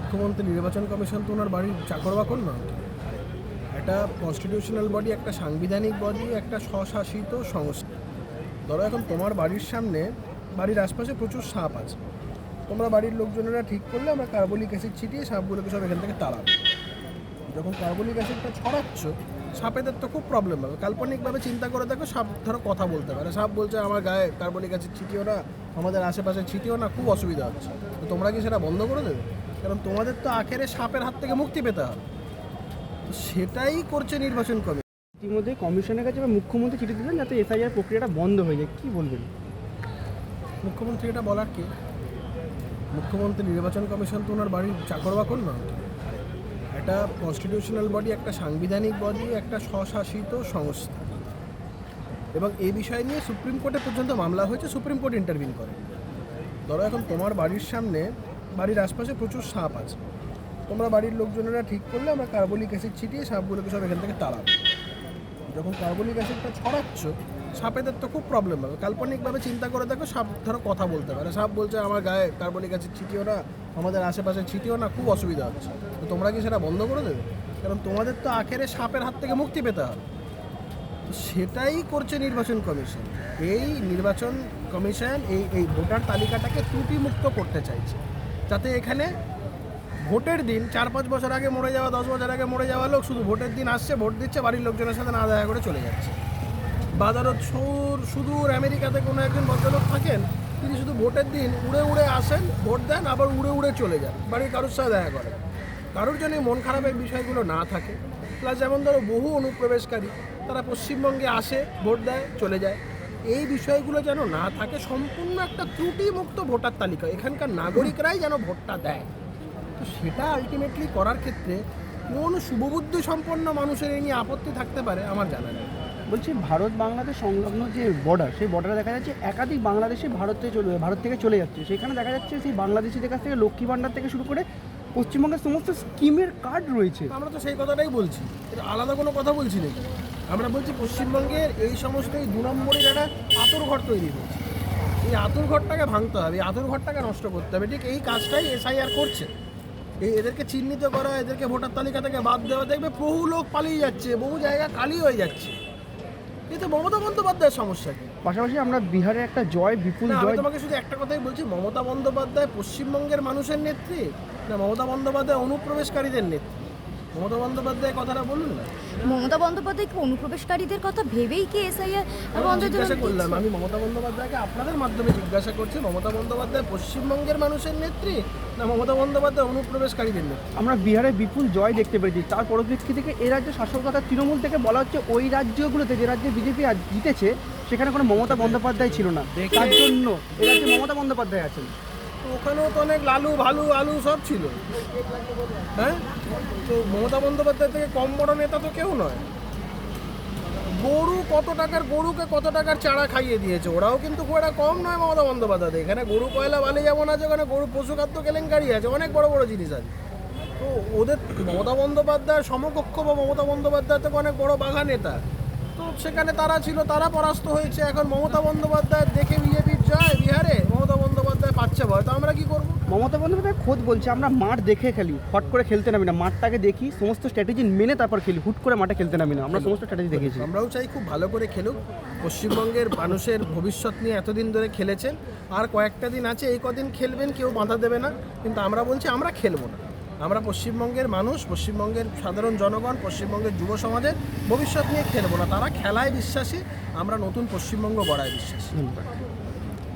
মুখ্যমন্ত্রী নির্বাচন কমিশন তো ওনার বাড়ির চাকর বাকর না একটা কনস্টিটিউশনাল বডি একটা সাংবিধানিক বডি একটা স্বশাসিত সংস্থা। ধরো এখন তোমার বাড়ির সামনে, বাড়ির আশপাশে প্রচুর সাপ আছে। তোমরা বাড়ির লোকজনেরা ঠিক করলে আমরা কার্বলিক অ্যাসিড ছিটিয়ে সাপগুলোকে সব এখান থেকে তাড়াবো। যখন কার্বলিক অ্যাসিডটা ছড়াচ্ছ, সাপেদের তো খুব প্রবলেম হবে। কাল্পনিকভাবে চিন্তা করে দেখো, সাপ ধরো কথা বলতে পারে। সাপ বলছে, আমার গায়ে কার্বলিক অ্যাসিড ছিটিও না, আমাদের আশেপাশে ছিটিও না, খুব অসুবিধা হচ্ছে। তো তোমরা কি সেটা বন্ধ করে দেবে? কারণ তোমাদের তো আখেরে সাপের হাত থেকে মুক্তি পেতে হবে। সেটাই করছে নির্বাচন কমিশন ইতিমধ্যে কমিশনের কাছে বা মুখ্যমন্ত্রী চিঠি দিলেন যাতে এসআইআর প্রক্রিয়াটা বন্ধ হয়ে যায়। কি বলবেন? মুখ্যমন্ত্রী এটা বলার কি? মুখ্যমন্ত্রী নির্বাচন কমিশন তো ওনার বাড়ির চাকর বাকর না একটা কনস্টিটিউশনাল বডি একটা সাংবিধানিক বডি একটা স্বশাসিত সংস্থা। এবং এই বিষয় নিয়ে সুপ্রিম কোর্টে পর্যন্ত মামলা হয়েছে সুপ্রিম কোর্ট ইন্টারভিউ করে। ধরো এখন তোমার বাড়ির সামনে বাড়ির আশপাশে প্রচুর সাপ আছে। তোমরা বাড়ির লোকজনেরা ঠিক করলে আমরা কার্বলিক অ্যাসিড ছিটিয়ে সাপগুলোকে সব এখান থেকে তাড়াবো। যখন কার্বলিক অ্যাসিডটা ছড়াচ্ছ, সাপেদের তো খুব প্রবলেম হবে। কাল্পনিকভাবে চিন্তা করে দেখো, সাপ ধরো কথা বলতে পারে। সাপ বলছে, আমার গায়ে কার্বলিক অ্যাসিড ছিটিও না, আমাদের আশেপাশে ছিটিও না, খুব অসুবিধা হচ্ছে। তো তোমরা কি সেটা বন্ধ করে দেবে? কারণ তোমাদের তো আখেরে সাপের হাত থেকে মুক্তি পেতে হবে। সেটাই করছে নির্বাচন কমিশন। এই নির্বাচন কমিশন এই এই ভোটার তালিকাটাকে ত্রুটিমুক্ত করতে চাইছে। যাতে এখানে ভোটের দিন চার পাঁচ বছর আগে মরে যাওয়া, দশ বছর আগে মরে যাওয়া লোক শুধু ভোটের দিন আসছে, ভোট দিচ্ছে, বাড়ির লোকজনের সাথে না দেখা করে চলে যাচ্ছে। বাজারত সুর, সুদূর আমেরিকাতে কোনো একজন ভদ্রলোক থাকেন, তিনি শুধু ভোটের দিন উড়ে উড়ে আসেন, ভোট দেন, আবার উড়ে উড়ে চলে যান, বাড়ির কারোর সাথে দেখা করেন। কারোর জন্য মন খারাপের বিষয়গুলো না থাকে। প্লাস যেমন ধরো বহু অনুপ্রবেশকারী, তারা পশ্চিমবঙ্গে আসে, ভোট দেয়, চলে যায়। এই বিষয়গুলো যেন না থাকে সম্পূর্ণ একটা ত্রুটিমুক্ত ভোটার তালিকা। এখানকার নাগরিকরাই যেন ভোটটা দেয়। তো সেটা আলটিমেটলি করার ক্ষেত্রে কোন শুভবুদ্ধি সম্পন্ন মানুষের এই নিয়ে আপত্তি থাকতে পারে আমার জানা নেই। বলছি ভারত বাংলাদেশ সংলগ্ন যে বর্ডার সেই বর্ডারে দেখা যাচ্ছে একাধিক বাংলাদেশি ভারতে চলে ভারত থেকে চলে যাচ্ছে। সেখানে দেখা যাচ্ছে সেই বাংলাদেশিদের কাছ থেকে লক্ষ্মী ভাণ্ডার থেকে শুরু করে পশ্চিমবঙ্গের সমস্ত স্কিমের কার্ড রয়েছে। আমরা তো সেই কথাটাই বলছি। এটা আলাদা কোনো কথা বলছি নাকি? আমরা বলছি পশ্চিমবঙ্গের এই সমস্ত এই দু নম্বরের একটা আতর ঘর তৈরি হয়েছে। এই আতর ঘরটাকে ভাঙতে হবে এই আতর ঘরটাকে নষ্ট করতে হবে। ঠিক এই কাজটাই এসআইআর করছে। এই এদেরকে চিহ্নিত করা এদেরকে ভোটার তালিকা থেকে বাদ দেওয়া দেখবে বহু লোক পালিয়ে যাচ্ছে বহু জায়গা খালি হয়ে যাচ্ছে। এই তো মমতা বন্দ্যোপাধ্যায়ের সমস্যা কি? পাশাপাশি আমরা বিহারে একটা জয় বিপুল আমি জয় তোমাকে শুধু একটা কথাই বলছি মমতা বন্দ্যোপাধ্যায় পশ্চিমবঙ্গের মানুষের নেত্রী না মমতা বন্দ্যোপাধ্যায় অনুপ্রবেশকারীদের নেত্রী? মমতা বন্দ্যোপাধ্যায় কথাটা বলুন না। মমতা বন্দ্যোপাধ্যায় কি অনুপ্রবেশকারীদের কথা ভেবেই কি এসআইআর জিজ্ঞাসা করলাম আমি মমতা বন্দ্যোপাধ্যায়কে আপনাদের মাধ্যমে জিজ্ঞাসা করছি মমতা বন্দ্যোপাধ্যায় পশ্চিমবঙ্গের মানুষের নেত্রী না মমতা বন্দ্যোপাধ্যায় অনুপ্রবেশকারীদের নেত্রী? আমরা বিহারে বিপুল জয় দেখতে পেরেছি তার পরিপ্রেক্ষিতে থেকে এই রাজ্যে শাসক তথা তৃণমূল থেকে বলা হচ্ছে ওই রাজ্যগুলোতে যে রাজ্যে বিজেপি জিতেছে সেখানে কোনো মমতা বন্দ্যোপাধ্যায় ছিল না। তার জন্য এই রাজ্যে মমতা বন্দ্যোপাধ্যায় আছেন। ওখানেও তো অনেক লালু, ভালু, আলু সব ছিল। হ্যাঁ? তো মমতা বন্দ্যোপাধ্যায় থেকে কম বড় নেতা তো কেউ নয়। গরু কত টাকার, গরুকে কত টাকার চারা খাইয়ে দিয়েছে? ওরাও কিন্তু খুব একটা কম নয় মমতা বন্দ্যোপাধ্যায়। এখানে গরু কয়লা, বালি যেমন আছে, ওখানে গরু, পশু খাদ্য, কেলেঙ্কারি আছে, অনেক বড় বড় জিনিস আছে। তো ওদের মমতা বন্দ্যোপাধ্যায় সমকক্ষ বা মমতা বন্দ্যোপাধ্যায় থেকে অনেক বড় বাঘা নেতা। তো সেখানে তারা ছিল, তারা পরাস্ত হয়েছে। এখন মমতা বন্দ্যোপাধ্যায় দেখে বিজেপির জয় বিহারে মমতা বন্দ্যোপাধ্যায় পাচ্ছে ভয় তো আমরা কি করব? মমতা বন্দ্যোপাধ্যায় খোদ বলছে আমরা মাঠ দেখে খেলি হট করে খেলতে নামি না। মাঠটাকে দেখি সমস্ত স্ট্র্যাটেজি মেনে তারপর খেলি হুট করে মাঠে খেলতে নামি না। আমরা সমস্ত স্ট্র্যাটেজি দেখেছি। আমরাও চাই খুব ভালো করে খেলুক। পশ্চিমবঙ্গের মানুষের ভবিষ্যৎ নিয়ে এতদিন ধরে খেলেছেন। আর কয়েকটা দিন আছে এই কদিন খেলবেন কেউ বাধা দেবে না। কিন্তু আমরা বলছি আমরা খেলব না। আমরা পশ্চিমবঙ্গের মানুষ পশ্চিমবঙ্গের সাধারণ জনগণ পশ্চিমবঙ্গের যুব সমাজের ভবিষ্যৎ নিয়ে খেলব না। তারা খেলায় বিশ্বাসী আমরা নতুন পশ্চিমবঙ্গ গড়ায় বিশ্বাসী।